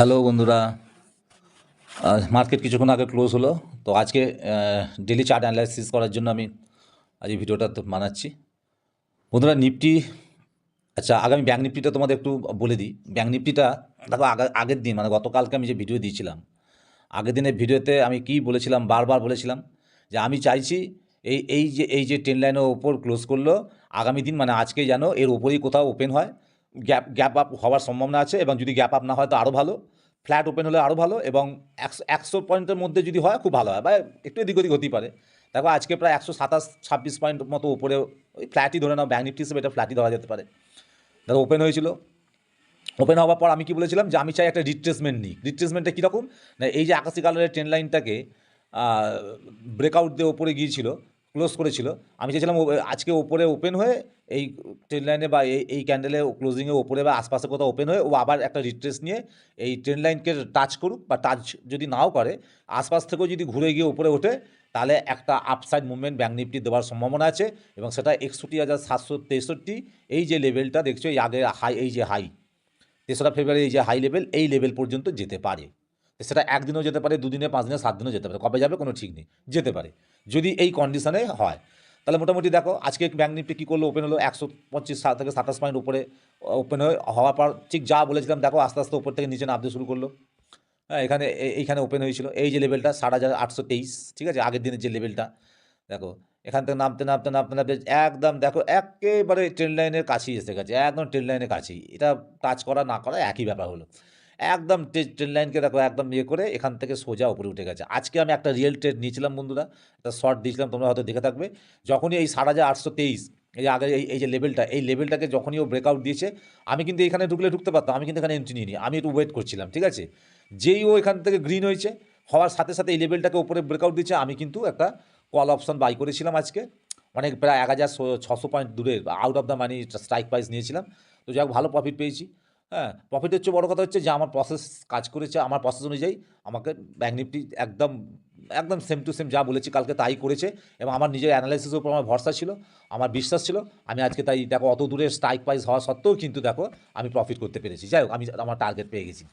Hello বন্ধুরা market কিছুক্ষণ আগে ক্লোজ হলো, তো আজকে ডেলি চার্ট অ্যানালাইসিস করার জন্য আমি আজ এই ভিডিওটা বানাচ্ছি। বন্ধুরা নিফটি আচ্ছা আগামী ব্যাঙ্ক নিফটিটা তোমাদের একটু বলে দিই। ব্যাঙ্ক নিফটিটা দেখো, আগা, আগের দিন মানে গতকালকে আমি যে ভিডিও দিয়েছিলাম, আগের দিনের ভিডিওতে আমি কি বলেছিলাম, বারবার বলেছিলাম যে আমি চাইছি এই এই যে এই যে ট্রেন লাইনের ওপর ক্লোজ করল, আগামী দিন মানে আজকে যেন এর ওপরেই কোথাও ওপেন হয় গ্যাপ গ্যাপ আপ হওয়ার সম্ভাবনা আছে এবং যদি গ্যাপ আপ না হয় তো আরও ভালো। ফ্ল্যাট ওপেন হলে আরও ভালো এবং একশো একশো পয়েন্টের মধ্যে যদি হয় খুব ভালো হয়। বা একটু এদিক ওদিক হতেই পারে। দেখো আজকে প্রায় একশো সাতাশ, ছাব্বিশ পয়েন্ট মতো উপরে, ওই ফ্ল্যাটই ধরে নাও ব্যাঙ্ক নিফটি হিসেবে এটা ফ্ল্যাটই ধরা যেতে পারে। দেখো ওপেন হয়েছিল। ওপেন হওয়ার পর আমি কি বলেছিলাম যে আমি চাই একটা রিট্রেসমেন্ট নিই রিট্রেসমেন্টটা কীরকম? না, এই যে আকাশি কালারের ট্রেন লাইনটাকে ব্রেকআউট দিয়ে ওপরে গিয়েছিল ক্লোজ করেছিল, আমি চাইছিলাম আজকে ওপরে ওপেন হয়ে এই ট্রেন লাইনে বা এই এই ক্যান্ডেলে ক্লোজিংয়ে ওপরে বা আশপাশে কোথাও ওপেন হয়ে ও আবার একটা রিট্রেস নিয়ে এই ট্রেন লাইনকে টাচ করুক বা টাচ যদি নাও করে, আশপাশ থেকেও যদি ঘুরে গিয়ে উপরে ওঠে, তাহলে একটা আপসাইড মুভমেন্ট ব্যাঙ্ক নিফটি দেওয়ার সম্ভাবনা আছে এবং সেটা একষট্টি হাজার সাতশো তেষট্টি, এই যে লেভেলটা দেখছ এই আগে হাই এই যে হাই তেসরা ফেব্রুয়ারি এই যে হাই লেভেল এই লেভেল পর্যন্ত যেতে পারে। সেটা একদিনও যেতে পারে, দুদিনে পাঁচ দিনে সাত দিনও যেতে পারে, কবে যাবে কোনো ঠিক নেই, যেতে পারে। যদি এই কন্ডিশনে হয় তাহলে মোটামুটি দেখো, আজকে ব্যাঙ্ক নিফটি কী করল ওপেন হলো একশো পঁচিশ সাত থেকে সাতাশ পয়েন্ট উপরে ওপেন হয়ে হওয়ার পর ঠিক যা বলেছিলাম, দেখো আস্তে আস্তে উপর থেকে নিচে নামতে শুরু করল। হ্যাঁ এখানে এইখানে ওপেন হয়েছিল। এই যে লেভেলটা ষাট হাজার আটশো তেইশ, ঠিক আছে? আগের দিনের যে লেভেলটা দেখো, এখান থেকে নামতে নামতে নামতে নামতে একদম দেখো, একেবারে ট্রেন লাইনের কাছেই এসে গেছে, একদম ট্রেন লাইনের কাছেই। এটা টাচ করা, না করা একই ব্যাপার হলো। একদম ট্রে- ট্রেন লাইনকে দেখো একদম ইয়ে করে এখান থেকে সোজা উপরে উঠে গেছে। আজকে আমি একটা রিয়েল ট্রেড নিয়েছিলাম বন্ধুরা, একটা শর্ট দিয়েছিলাম, তোমরা হয়তো দেখে থাকবে। যখনই এই ষাট হাজার আটশো তেইশ, এই আগে এই যে লেভেলটা এই লেভেলটাকে যখনই ও ব্রেকআউট দিয়েছে, আমি কিন্তু এখানে ঢুকলে ঢুকতে পারতাম, আমি কিন্তু এখানে এন্ট্রি নিইনি। আমি একটু ওয়েট করছিলাম, ঠিক আছে? যেই ও এখান থেকে গ্রিন হয়েছে, হওয়ার সাথে সাথে এই লেভেলটাকে উপরে ব্রেকআউট দিয়েছে, আমি কিন্তু একটা কল অপশন বাই করেছিলাম আজকে। অনেক প্রায় এক হাজার ছশো পয়েন্ট দূরে out of the money strike price নিয়েছিলাম। তো যাই ভালো প্রফিট পেয়েছি। হ্যাঁ প্রফিট হচ্ছে বড় কথা হচ্ছে যে আমার প্রসেস কাজ করেছে, আমার প্রসেস অনুযায়ী আমাকে ব্যাঙ্ক নিফটি একদম একদম সেম টু সেম যা বলেছি কালকে তাই করেছে এবং আমার নিজের অ্যানালাইসিসের উপর আমার ভরসা ছিল, আমার বিশ্বাস ছিল, আমি আজকে তাই দেখো অত দূরে স্ট্রাইক প্রাইস হওয়া সত্ত্বেও কিন্তু দেখো আমি প্রফিট করতে পেরেছি। যাই হোক, আমি আমার টার্গেট পেয়ে গেছি।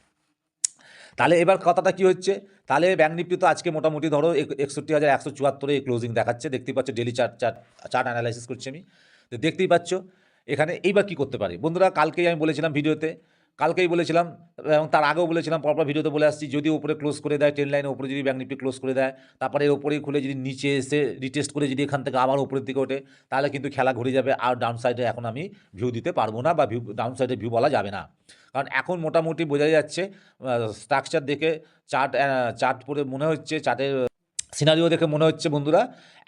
তাহলে এবার কথাটা কি হচ্ছে? তাহলে ব্যাঙ্ক নিফটি তো আজকে মোটামুটি ধরো এক- একষট্টি হাজার একশো চুয়াত্তরে ক্লোজিং দেখাচ্ছে, দেখতেই পাচ্ছ daily chart chart chart analysis করছি আমি। তো দেখতেই পাচ্ছ এখানে এইবার কি করতে পারি? বন্ধুরা, কালকেই আমি বলেছিলাম ভিডিওতে, কালকেই বলেছিলাম, এবং তার আগেও বলেছিলাম, পরপর ভিডিওতে বলে আসছি, যদি উপরে ক্লোজ করে দেয় ট্রেন লাইনের উপরে যদি ব্যাঙ্ক নিফটি ক্লোজ করে দেয়, তারপরে এর উপরেই খুলে যদি নিচে এসে রিটেস্ট করে যদি এখান থেকে আবার উপরের দিকে ওঠে, তাহলে কিন্তু খেলা ঘুরে যাবে আর ডাউন সাইডে এখন আমি ভিউ দিতে পারব না বা ভিউ ডাউন সাইডে ভিউ বলা যাবে না। কারণ এখন মোটামুটি বোঝা যাচ্ছে স্ট্রাকচার দেখে চার্ট চার্ট পরে মনে হচ্ছে চার্টের সিনারিও দেখে মনে হচ্ছে বন্ধুরা,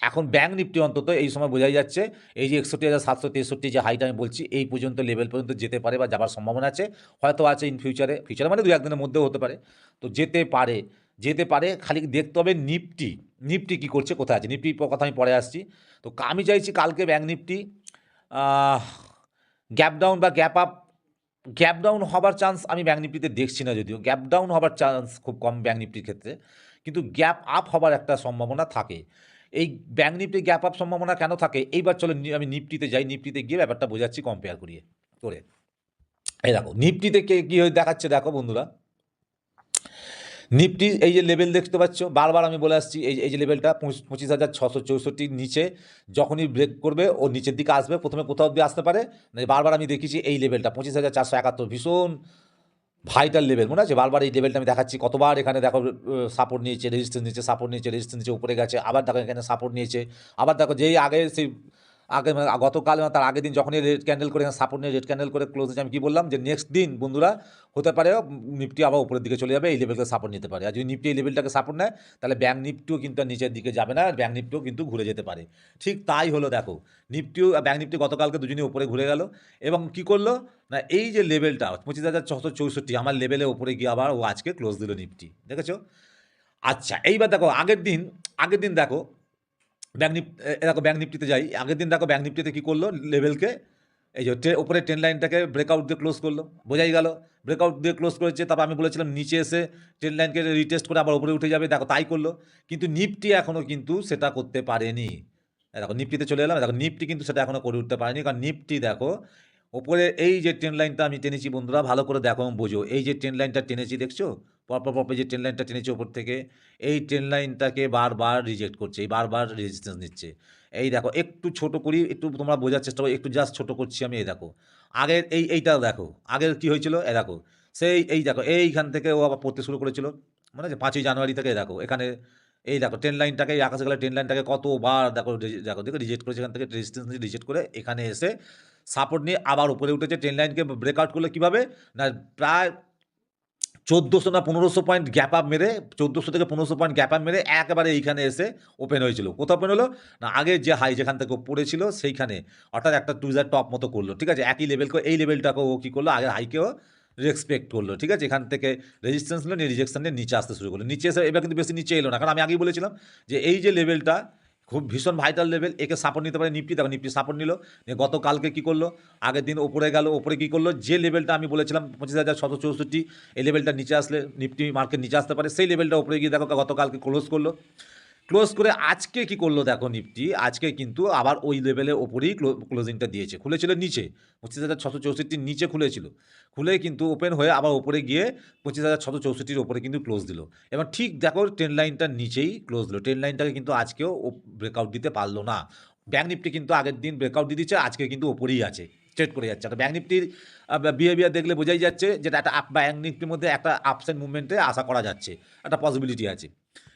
এখন ব্যাঙ্ক নিফটি অন্তত এই সময় বোঝাই যাচ্ছে, এই যে একষট্টি হাজার সাতশো তেষট্টি যে হাইট আমি বলছি, এই পর্যন্ত লেভেল পর্যন্ত যেতে পারে বা যাবার সম্ভাবনা আছে, হয়তো আছে ইন ফিউচারে ফিউচারে মানে দু একদিনের মধ্যেও হতে পারে, তো যেতে পারে যেতে পারে, খালি দেখতে হবে নিফটি নিফটি কী করছে, কোথায় আছে নিফটির কথা আমি পরে আসছি, তো আমি চাইছি কালকে ব্যাঙ্ক নিফটি গ্যাপ ডাউন বা গ্যাপ আপ গ্যাপ ডাউন হবার চান্স আমি ব্যাঙ্ক নিফটিতে দেখছি না যদিও গ্যাপ ডাউন হবার চান্স খুব কম ব্যাঙ্ক নিফটির ক্ষেত্রে কিন্তু গ্যাপ আপ হবার একটা সম্ভাবনা থাকে। এই ব্যাঙ্ক নিফটি গ্যাপ আপ সম্ভাবনা কেন থাকে? এইবার চলো আমি নিফটিতে যাই, নিফটিতে গিয়ে ব্যাপারটা বোঝাচ্ছি কম্পেয়ার করিয়ে, করে। এই দেখো, নিফটিতে কে, কী হয়ে দেখাচ্ছে দেখো বন্ধুরা। নিফটি, এই যে লেভেল দেখতে পাচ্ছ, বারবার আমি বলে আসছি, এই এই যে লেভেলটা পঁচিশ হাজার ছশো চৌষট্টির নিচে, যখনই ব্রেক করবে, ও নিচের দিকে আসবে, প্রথমে কোথাও অব্দি আসতে পারে। না বারবার আমি দেখেছি এই লেভেলটা পঁচিশ হাজার চারশো একাত্তর, ভীষণ ভাইটাল লেভেল মনে আছে? বারবার এই লেভেলটা আমি দেখাচ্ছি। কতবার এখানে দেখো সাপোর্ট নিয়েছে রেজিস্ট্যান্স নিয়েছে সাপোর্ট নিয়েছে রেজিস্ট্যান্স নিচে উপরে গেছে, আবার দেখো এখানে সাপোর্ট নিয়েছে, আবার দেখো যেই আগে সেই আগে মানে গতকাল মানে তার আগের দিন যখনই রেড ক্যান্ডেল করে সাপোর্ট নিয়ে রেড ক্যান্ডেল করে ক্লোজ হয়েছে, আমি কি বললাম যে নেক্সট দিন বন্ধুরা হতে পারে নিফটি আবার উপরের দিকে চলে যাবে, এই লেভেলকে সাপোর্ট নিতে পারে। আর যদি নিফটি এই লেভেলটাকে সাপোর্ট নেয়, তাহলে ব্যাঙ্ক নিফটিও কিন্তু নিচের দিকে যাবে না, আর ব্যাঙ্ক নিফটিও কিন্তু ঘুরে যেতে পারে। ঠিক তাই হলো দেখো, নিফটিও ব্যাঙ্ক নিফটি গতকালকে দুজনই উপরে ঘুরে গেল এবং কি করল? না, এই যে লেভেলটা পঁচিশ হাজার ছশো চৌষট্টি, আমার লেভেলে উপরে গিয়ে আবার ও আজকে ক্লোজ দিল নিফটি, দেখেছ? আচ্ছা এইবার দেখো আগের দিন আগের দিন দেখো ব্যাঙ্ক নিফ দেখো ব্যাঙ্ক নিফটিতে যাই। আগের দিন দেখো ব্যাঙ্ক নিফটিতে কী করল লেভেলকে এই যে উপরে ট্রেন লাইনটাকে ব্রেকআউট দিয়ে ক্লোজ করল। বোঝাই গেল। ব্রেকআউট দিয়ে ক্লোজ করেছে, তারপর আমি বলেছিলাম নিচে এসে ট্রেন লাইনকে রিটেস্ট করে আবার উপরে উঠে যাবে। দেখো তাই করল। কিন্তু নিফটি এখনও কিন্তু সেটা করতে পারেনি। দেখো নিফটিতে চলে এলাম। দেখো নিফটি কিন্তু সেটা এখনও করে উঠতে পারেনি। কারণ নিফটি দেখো ওপরে এই যে ট্রেন লাইনটা আমি টেনেছি বন্ধুরা, ভালো করে দেখো বোঝো। এই যে ট্রেন লাইনটা টেনেছি, দেখছ? পরপর পরপর যে ট্রেন লাইনটা টেনেছি ওপর থেকে, এই ট্রেন লাইনটাকে বারবার রিজেক্ট করছে, এই বারবার রেজিস্ট্যান্স নিচ্ছে। এই দেখো, একটু ছোট করি একটু তোমরা বোঝার চেষ্টা করো, একটু জাস্ট ছোট করছি আমি, এই দেখো। আগের এই, এইটা দেখো, আগের কি হয়েছিল? এ দেখো, সেই, এই দেখো, এইখান থেকে ও আবার পড়তে শুরু করেছিল মানে যে পাঁচই জানুয়ারি থেকে দেখো, এখানে এই দেখো ট্রেন লাইনটাকে এই আকাশে গেলে ট্রেন লাইনটাকে কতবার দেখো দেখো দেখো রিজেক্ট করেছে এখান থেকে রেজিস্ট্যান্স রিজেক্ট করে এখানে এসে সাপোর্ট নিয়ে আবার উপরে উঠেছে ট্রেন লাইনকে ব্রেকআউট করলে কীভাবে? না, প্রায় চোদ্দোশো না পনেরোশো পয়েন্ট গ্যাপ আপ মেরে, চোদ্দোশো থেকে পনেরোশো পয়েন্ট গ্যাপ আপ মেরে একেবারে এইখানে এসে ওপেন হয়েছিল। কোথাও ওপেন হলো? না, আগে যে হাই যেখান থেকে পড়েছিল সেইখানে। অর্থাৎ একটা টুজার টপ মতো করল, ঠিক আছে? একই লেভেল এই লেভেলটাকে ও কী করল? আগের হাইকেও রেসপেক্ট করল, ঠিক আছে? এখান থেকে রেজিস্ট্যান্স নিয়ে রিজেকশন নিয়ে নিচে আসতে শুরু করল। নিচে এসে, এবার কিন্তু বেশি নিচে এলো না, কারণ আমি আগেই বলেছিলাম যে এই যে লেভেলটা খুব ভীষণ ভাইটাল লেভেল একে সাপোর্ট নিতে পারে নিফটি দেখো নিফটি সাপোর্ট নিল গতকালকে কী করল? আগের দিন ওপরে গেল, ওপরে কী করল? যে লেভেলটা আমি বলেছিলাম, পঁচিশ হাজার ছশো চৌষট্টি, এই লেভেলটা নিচে আসলে নিপটি মার্কেট নিচে আসতে পারে, সেই লেভেলটা ওপরে গিয়ে দেখো, গতকালকে ক্লোজ করল। ক্লোজ করে আজকে কি করল দেখো নিফটি আজকে কিন্তু আবার ওই লেভেলের ওপরেই ক্লোজিংটা দিয়েছে। খুলেছিল নিচে, পঁচিশ হাজার ছশো চৌষট্টির নিচে খুলেছিল। খুলে কিন্তু ওপেন হয়ে আবার ওপরে গিয়ে পঁচিশ হাজার ছশো চৌষট্টির ওপরে কিন্তু ক্লোজ দিল। এবং ঠিক দেখো ট্রেন লাইনটার নিচেই ক্লোজ দিল। ট্রেন লাইনটাকে কিন্তু আজকেও ব্রেকআউট দিতে পারল না। ব্যাঙ্ক নিফটি কিন্তু আগের দিন ব্রেকআউট দিয়ে দিচ্ছে, আজকে কিন্তু ওপরেই আছে ট্রেড করে যাচ্ছে। একটা ব্যাঙ্ক নিফটির বিহেভিয়ার দেখলে বোঝাই যাচ্ছে যেটা একটা আপ ব্যাঙ্ক নিফটির মধ্যে একটা আপস অ্যান্ড মুভমেন্টে আশা করা যাচ্ছে, একটা পসিবিলিটি আছে।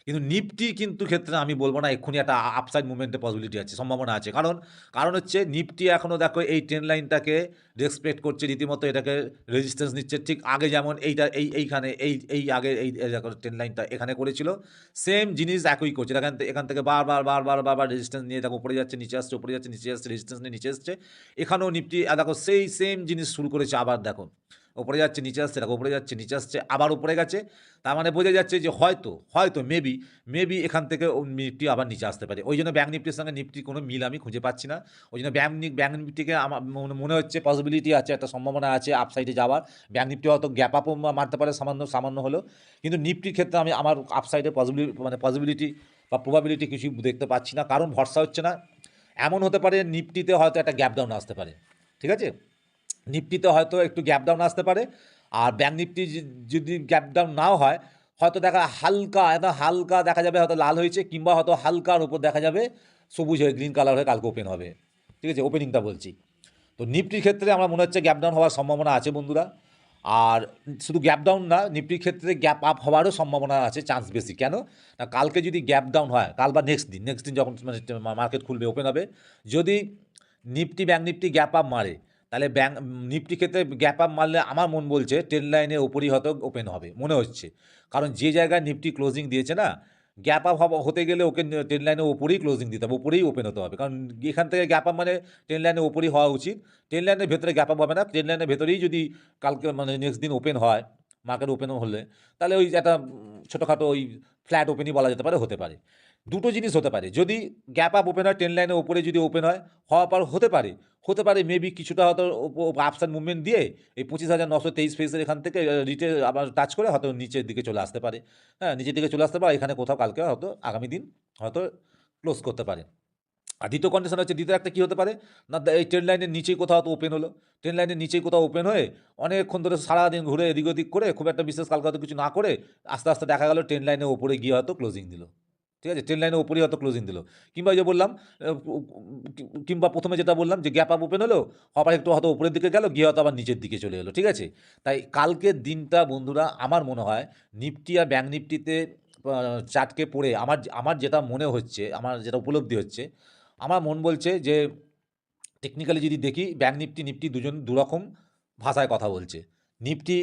কিন্তু নিফটি কিন্তু ক্ষেত্রে আমি বলব না এক্ষুনি একটা আপসাইড মুভমেন্টের পসিবিলিটি আছে, সম্ভাবনা আছে। কারণ কারণ হচ্ছে নিফটি এখনও দেখো এই ট্রেন লাইনটাকে রেসপেক্ট করছে, রীতিমতো এটাকে রেজিস্ট্যান্স নিচ্ছে। ঠিক আগে যেমন এইটা, এই, এইখানে, এই এই আগে এই ট্রেন লাইনটা এখানে করেছিল সেম জিনিস একই করছে। এখান এখান থেকে বারবার বারবার বারবার রেজিস্ট্যান্স নিয়ে দেখো উপরে যাচ্ছে, নিচে আসছে, উপরে যাচ্ছে, নিচে আসছে রেজিস্ট্যান্স নিয়ে নিচে আসছে এখানেও নিফটি, দেখো সেই সেম জিনিস শুরু করেছে আবার দেখো। উপরে যাচ্ছে, নিচে আসছে, দেখো উপরে যাচ্ছে, নিচে আসছে, আবার উপরে গেছে। তার মানে বোঝা যাচ্ছে যে হয়তো হয়তো মেবি মেবি এখান থেকে নিফটি আবার নিচে আসতে পারে। ওই জন্য ব্যাঙ্ক নিফটির সঙ্গে নিফটির কোনো মিল আমি খুঁজে পাচ্ছি না। ওই জন্য ব্যাঙ্ক ব্যাঙ্ক নিফটিকে আমার মনে- হচ্ছে পসিবিলিটি আছে, একটা সম্ভাবনা আছে আপসাইডে যাওয়ার। ব্যাঙ্ক নিফটি হয়তো গ্যাপ আপও মারতে পারে সামান্য সামান্য হলেও। কিন্তু নিফটির ক্ষেত্রে আমি আমার আপসাইডে পসিবিলিটি মানে পসিবিলিটি বা প্রবাবিলিটি কিছু দেখতে পাচ্ছি না। কারণ ভরসা হচ্ছে না। এমন হতে পারে নিফটিতে হয়তো একটা গ্যাপ ডাউন আসতে পারে। ঠিক আছে? নিফটিতে হয়তো একটু গ্যাপ ডাউন আসতে পারে। আর ব্যাঙ্ক নিফটি যদি গ্যাপ ডাউন নাও হয়, হয়তো দেখা হালকা, এত হালকা দেখা যাবে হয়তো লাল হয়েছে, কিংবা হয়তো হালকার উপর দেখা যাবে সবুজ হয়ে গ্রিন কালার হয়ে কালকে ওপেন হবে। ঠিক আছে ওপেনিংটা বলছি। তো নিফটির ক্ষেত্রে আমার মনে হচ্ছে গ্যাপ ডাউন হওয়ার সম্ভাবনা আছে বন্ধুরা। আর শুধু গ্যাপ ডাউন না নিফটির ক্ষেত্রে গ্যাপ আপ হওয়ারও সম্ভাবনা আছে চান্স বেশি। কেন? না, কালকে যদি গ্যাপ ডাউন হয়, কাল বা নেক্সট দিন নেক্সট দিন যখন মার্কেট খুলবে ওপেন হবে, যদি nifty bank nifty gap up মারে তাহলে ব্যাঙ্ক নিফটি ক্ষেত্রে গ্যাপ আপ মারলে আমার মন বলছে ট্রেন লাইনের ওপরই হয়তো ওপেন হবে, মনে হচ্ছে। কারণ যে জায়গায় নিফটি ক্লোজিং দিয়েছে না গ্যাপ আপ হতে গেলে ওকে ট্রেন লাইনের ওপরেই ক্লোজিং দিতে হবে ওপরেই ওপেন হতে হবে। কারণ এখান থেকে গ্যাপ আপ মানে ট্রেন লাইনের ওপরেই হওয়া উচিত। ট্রেন লাইনের ভেতরে গ্যাপ আপ হবে না ট্রেন লাইনের ভেতরেই যদি কালকে মানে নেক্সট দিন ওপেন হয় মার্কেট ওপেন হলে, তাহলে ওই একটা ছোটোখাটো ওই ফ্ল্যাট ওপেনই বলা যেতে পারে, হতে পারে। দুটো জিনিস হতে পারে। যদি গ্যাপ আপ ওপেন হয় ট্রেন লাইনের ওপরে যদি ওপেন হয়, হওয়ার পর হতে পারে। হতে পারে মেবি কিছুটা হয়তো আপস অ্যান্ড মুভমেন্ট দিয়ে এই পঁচিশ হাজার নশো তেইশ ফেসের এখান থেকে রিটে আবার টাচ করে হয়তো নিচের দিকে চলে আসতে পারে। হ্যাঁ নিচের দিকে চলে আসতে পারে, এখানে কোথাও কালকে হয়তো আগামী দিন হয়তো ক্লোজ করতে পারে। আর দ্বিতীয় কন্ডিশন হচ্ছে, দ্বিতীয় একটা কী হতে পারে? না এই ট্রেন লাইনের নিচেই কোথাও তো ওপেন হলো। ট্রেন লাইনের নিচেই কোথাও ওপেন হয়ে অনেকক্ষণ ধরে সারাদিন ঘুরে এদিক ওদিক করে খুব একটা বিশেষ কালকে হয়তো কিছু না করে আস্তে আস্তে দেখা গেল ট্রেন লাইনের ওপরে গিয়ে হয়তো ক্লোজিং দিল। ঠিক আছে? ট্রেন লাইনের ওপরেই হয়তো ক্লোজিং দিল। কিংবা যে বললাম কিংবা প্রথমে যেটা বললাম যে গ্যাপ আপ ওপেন হলো আবার একটু হয়তো উপরের দিকে গেল, গিয়ে হয়তো আবার নিচের দিকে চলে এলো, ঠিক আছে? তাই কালকের দিনটা বন্ধুরা, আমার মনে হয় নিফটি আর ব্যাঙ্ক নিফটিতে চাটকে পড়ে আমার আমার যেটা মনে হচ্ছে, আমার যেটা উপলব্ধি হচ্ছে, আমার মন বলছে যে টেকনিক্যালি যদি দেখি ব্যাঙ্ক নিফটি নিফটি দুজন দুরকম ভাষায় কথা বলছে। নিফটি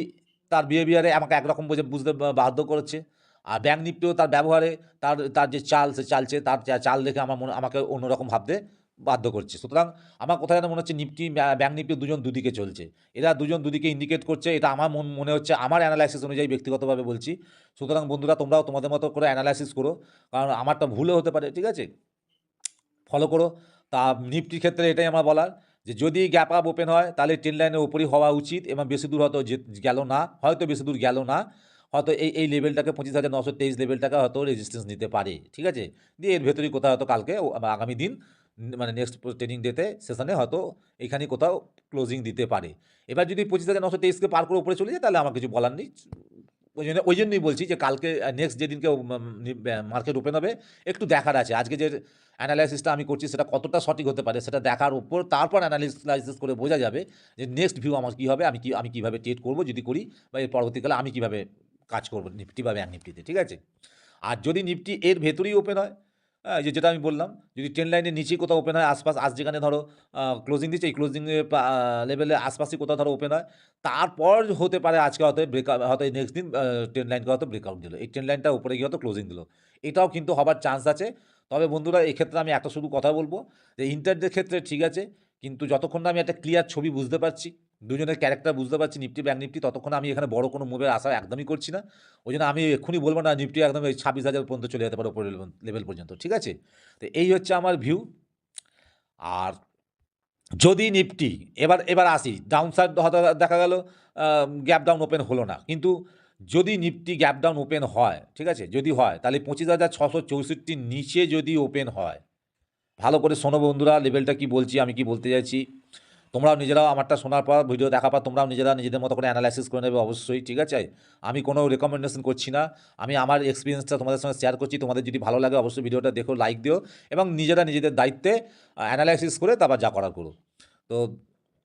তার বিহেভিয়ারে আমাকে একরকম বুঝে বুঝতে বাধ্য করেছে। আর ব্যাঙ্ক নিফটিও তার ব্যবহারে তার তার যে চাল, সে চালছে, তার চাল দেখে আমার মনে, আমাকে অন্যরকম ভাবতে বাধ্য করছে। সুতরাং আমার কোথায় যেন মনে হচ্ছে নিফটি ব্য- ব্যাঙ্ক নিফটি দুজন দুদিকে চলছে। এরা দুজন দুদিকে ইন্ডিকেট করছে, এটা আমার মন হচ্ছে আমার অ্যানালাইসিস অনুযায়ী ব্যক্তিগতভাবে বলছি। সুতরাং বন্ধুরা, তোমরাও তোমাদের মতো করে অ্যানালাইসিস করো, কারণ আমারটা ভুলও হতে পারে, ঠিক আছে? ফলো করো। তা নিফটির ক্ষেত্রে এটাই আমার বলার, যে যদি গ্যাপ আপ ওপেন হয়, তাহলে ট্রেন লাইনের উপরই হওয়া উচিত এবং বেশি দূর হয়তো গেল না, হয়তো বেশি দূর গেল না। হয়তো এই এই লেভেলটাকে পঁচিশ হাজার নশো তেইশ লেভেলটাকে হয়তো রেজিস্ট্যান্স নিতে পারে, ঠিক আছে? দিয়ে এর ভেতরেই কোথাও হয়তো কালকে আগামী দিন মানে নেক্সট ট্রেনিং ডেতে সেশনে হয়তো এখানে কোথাও ক্লোজিং দিতে পারে। এবার যদি পঁচিশ হাজার নশো তেইশকে পার করে উপরে চলে যায়, তাহলে আমার কিছু বলার নেই। ওই জন্য, ওই জন্যই বলছি যে কালকে নেক্সট যেদিনকে মার্কেট ওপেন হবে, একটু দেখার আছে। আজকে যে অ্যানালাইসিসটা আমি করছি, সেটা কতটা সঠিক হতে পারে, সেটা দেখার উপর তারপর অ্যানালাইসিস করে বোঝা যাবে যে নেক্সট ভিউ আমার কী হবে, আমি কি, আমি কীভাবে ট্রেড করব, যদি করি, বা এর পরবর্তীকালে আমি কীভাবে কাজ করব নিফটি বা ব্যাঙ্ক নিফটিতে, ঠিক আছে? আর যদি নিফটি এর ভেতরেই ওপেন হয় হ্যাঁ যে যেটা আমি বললাম, যদি ট্রেন লাইনের নিচেই কোথাও ওপেন হয়, আশপাশ, আজ যেখানে ধরো ক্লোজিং দিচ্ছে, এই ক্লোজিং লেভেলে আশপাশে কোথাও ধরো ওপেন হয়, তারপর হতে পারে আজকে হয়তো ব্রেকআউট হয়তো নেক্সট দিন ট্রেন লাইনকে হয়তো ব্রেকআউট দিল। এই ট্রেন লাইনটা উপরে গিয়ে হয়তো ক্লোজিং দিল। এটাও কিন্তু হবার চান্স আছে। তবে বন্ধুরা এক্ষেত্রে আমি একটা শুধু কথা বলব যে ইন্টারদের ক্ষেত্রে ঠিক আছে, কিন্তু যতক্ষণ না আমি একটা ক্লিয়ার ছবি বুঝতে পারছি দুজনের ক্যারেক্টার বুঝতে পারছি নিফটি ব্যাঙ্ক নিফটি ততক্ষণ আমি এখানে বড় কোনো মুভের আশা একদমই করছি না। ওই জন্য আমি এক্ষুনি বলব না নিফটি একদম এই ছাব্বিশ হাজার পর্যন্ত চলে যেতে পারে উপরে লেভেল পর্যন্ত ঠিক আছে? তো এই হচ্ছে আমার ভিউ আর যদি নিফটি এবার এবার আসি ডাউন সাইড হয়তো দেখা গেল গ্যাপ ডাউন ওপেন হলো না। কিন্তু যদি নিফটি গ্যাপ ডাউন ওপেন হয়, ঠিক আছে? যদি হয়, তাহলে পঁচিশ হাজার ছশো চৌষট্টির নিচে যদি ওপেন হয়, ভালো করে শোনো বন্ধুরা লেভেলটা কি বলছি, আমি কি বলতে চাইছি? তোমরাও নিজেরাও আমারটা শোনার পর ভিডিও দেখার পর তোমরাও নিজেরা নিজেদের মতো করে অ্যানালাইসিস করে নেবে অবশ্যই, ঠিক আছে? আমি কোনো রেকমেন্ডেশন করছি না। আমি আমার এক্সপিরিয়েন্সটা তোমাদের সঙ্গে শেয়ার করছি। তোমাদের যদি ভালো লাগে অবশ্যই ভিডিওটা দেখো লাইক দিও এবং নিজেরা নিজেদের দায়িত্বে অ্যানালাইসিস করে তারপর যা করার করো। তো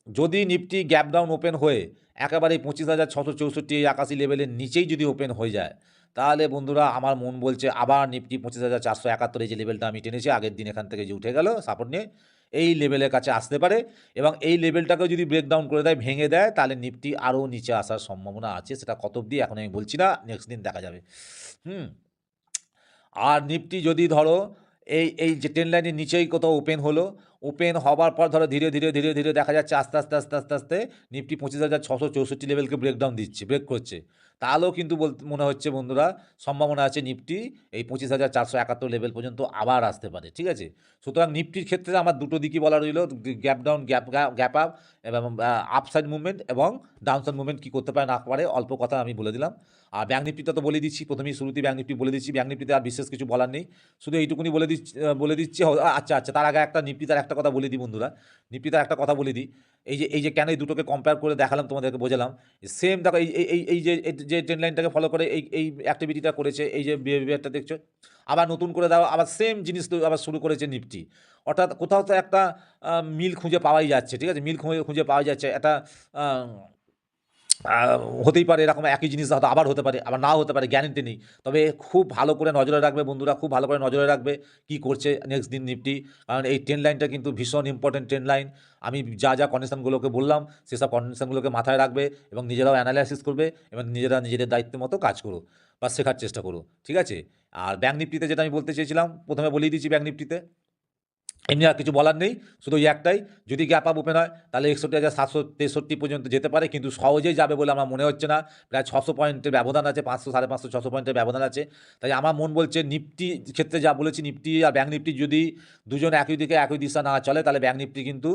যদি নিফটি গ্যাপ ডাউন ওপেন হয়ে একেবারে পঁচিশ হাজার ছশো চৌষট্টি একাশি লেভেলের নিচেই যদি ওপেন হয়ে যায়, তাহলে বন্ধুরা আমার মন বলছে আবার নিফটি পঁচিশ হাজার চারশো একাত্তর এই যে লেভেলটা আমি টেনেছি, আগের দিন এখান থেকে যে উঠে গেল সাপোর্ট নিয়ে এই লেভেলের কাছে আসতে পারে এবং এই লেভেলটাকেও যদি ব্রেকডাউন করে দেয়, ভেঙে দেয়, তাহলে নিফটি আরও নিচে আসার সম্ভাবনা আছে। সেটা কত অবধি, এখন আমি বলছি না নেক্সট দিন দেখা যাবে। হুম। আর নিফটি যদি ধরো, এই এই যে ট্রেন লাইনের নিচেই কোথাও ওপেন হলো ওপেন হবার পর ধরো ধীরে ধীরে ধীরে ধীরে দেখা যাচ্ছে আস্তে আস্তে আস্তে আস্তে আস্তে নিফটি পঁচিশ হাজার ছশো চৌষট্টি লেভেলকে ব্রেকডাউন দিচ্ছে ব্রেক করছে। তাহলেও কিন্তু বলতে মনে হচ্ছে বন্ধুরা, সম্ভাবনা আছে নিফটি এই পঁচিশ হাজার চারশো একাত্তর লেভেল পর্যন্ত আবার আসতে পারে, ঠিক আছে? সুতরাং নিফটির ক্ষেত্রে আমার দুটো দিকই বলা রইল gap down gap gap up এবং আপসাইড মুভমেন্ট এবং ডাউনসাইড মুভমেন্ট কী করতে পারে না পারে, অল্প কথা আমি বলে দিলাম। আর ব্যাঙ্ক নিফটিটা তো বলে দিচ্ছি, প্রথমেই শুরুতেই ব্যাঙ্ক নিফটি বলে দিচ্ছি ব্যাঙ্ক নিফটিতে আর বিশেষ কিছু বলার নেই। শুধু এইটুকুনি বলে দিচ্ছি বলে দিচ্ছি আচ্ছা আচ্ছা তার আগে একটা নিফটি তার একটা কথা বলে দিই বন্ধুরা। নিফটি তার একটা কথা বলে দিই। এই যে এই যে, কেন এই দুটোকে কম্পেয়ার করে দেখালাম, তোমাদেরকে বোঝালাম। সেম দেখো, এই, এই- এই যে যে ট্রেন লাইনটাকে ফলো করে এই এই অ্যাক্টিভিটিটা করেছে, এই যে বিহেভিয়ারটা দেখছ, আবার নতুন করে দাও আবার সেম জিনিস আবার শুরু করেছে নিফটি অর্থাৎ কোথাও তো একটা মিল খুঁজে পাওয়াই যাচ্ছে, ঠিক আছে? মিল খুঁজে খুঁজে পাওয়া যাচ্ছে। একটা হতেই পারে এরকম একই জিনিস হয়তো আবার হতে পারে, আবার নাও হতে পারে গ্যারেন্টি নেই। তবে খুব ভালো করে নজরে রাখবে বন্ধুরা, খুব ভালো করে নজরে রাখবে কি করছে নেক্সট দিন নিফটি। কারণ এই ট্রেন লাইনটা কিন্তু ভীষণ ইম্পর্টেন্ট ট্রেন লাইন আমি যা যা কন্ডিশনগুলোকে বললাম, সেসব কন্ডিশনগুলোকে মাথায় রাখবে এবং নিজেরাও অ্যানালাইসিস করবে এবং নিজেরা নিজেদের দায়িত্ব মতো কাজ করো বা শেখার চেষ্টা করো ঠিক আছে? আর ব্যাঙ্ক নিফটিতে যেটা আমি বলতে চেয়েছিলাম, প্রথমে বলেই দিচ্ছি ব্যাঙ্ক নিফটিতে। এমনি আর কিছু বলার নেই, শুধু একটাই, যদি গ্যাপ আপ ওপেন হয়, তাহলে একষট্টি হাজার সাতশো তেষট্টি পর্যন্ত যেতে পারে, কিন্তু সহজেই যাবে বলে আমার মনে হচ্ছে না। প্রায় ছশো পয়েন্টের ব্যবধান আছে, পাঁচশো, সাড়ে পাঁচশো, ছশো পয়েন্টের ব্যবধান আছে। তাই আমার মন বলছে নিফটি ক্ষেত্রে যা বলেছি, নিফটি আর ব্যাঙ্ক নিফটি যদি দুজন একই দিকে একই দিশা না চলে, তাহলে ব্যাঙ্ক নিফটি কিন্তু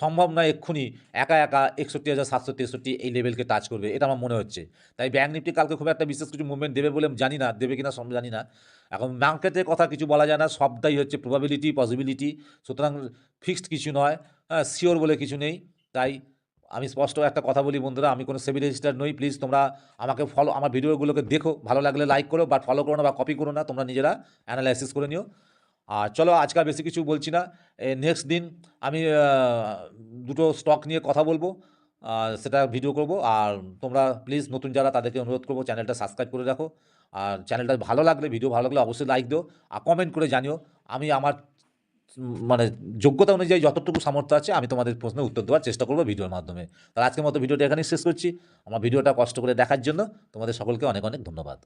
সম্ভব নয় এক্ষুনি একা একা একষট্টি হাজার, সাতশো, তেষট্টি এই লেভেলকে টাচ করবে, এটা আমার মনে হচ্ছে। তাই ব্যাঙ্ক নিফটি কালকে খুব একটা বিশেষ কিছু মুভমেন্ট দেবে বলে জানি না, দেবে কিনা জানি না। এখন মার্কেটের কথা কিছু বলা যায় না, সবটাই হচ্ছে প্রবাবিলিটি পসিবিলিটি সুতরাং ফিক্সড কিছু নয় হ্যাঁ শিওর বলে কিছু নেই। তাই আমি স্পষ্ট একটা কথা বলি বন্ধুরা, আমি কোনো সেভি রেজিস্টার নই প্লিজ তোমরা আমাকে ফলো আমার ভিডিওগুলোকে দেখো, ভালো লাগলে লাইক করো বা ফলো করো না বা কপি করো না, তোমরা নিজেরা অ্যানালাইসিস করে নিও। আর চলো আজকাল বেশি কিছু বলছি না। নেক্সট দিন আমি দুটো স্টক নিয়ে কথা বলব সেটা ভিডিও করব। আর তোমরা প্লিজ নতুন যারা তাদেরকে অনুরোধ করব চ্যানেলটা সাবস্ক্রাইব করে রাখো। আর চ্যানেলটা ভালো লাগলে ভিডিও ভালো লাগলে অবশ্যই লাইক দিও আর কমেন্ট করে জানিও। আমি আমার মানে যোগ্যতা অনুযায়ী যতটুকু সামর্থ্য আছে, আমি তোমাদের প্রশ্নের উত্তর দেওয়ার চেষ্টা করব ভিডিওর মাধ্যমে। তাহলে আজকের মতো ভিডিওটা এখানেই শেষ করছি। আমার ভিডিওটা কষ্ট করে দেখার জন্য তোমাদের সকলকে অনেক অনেক ধন্যবাদ।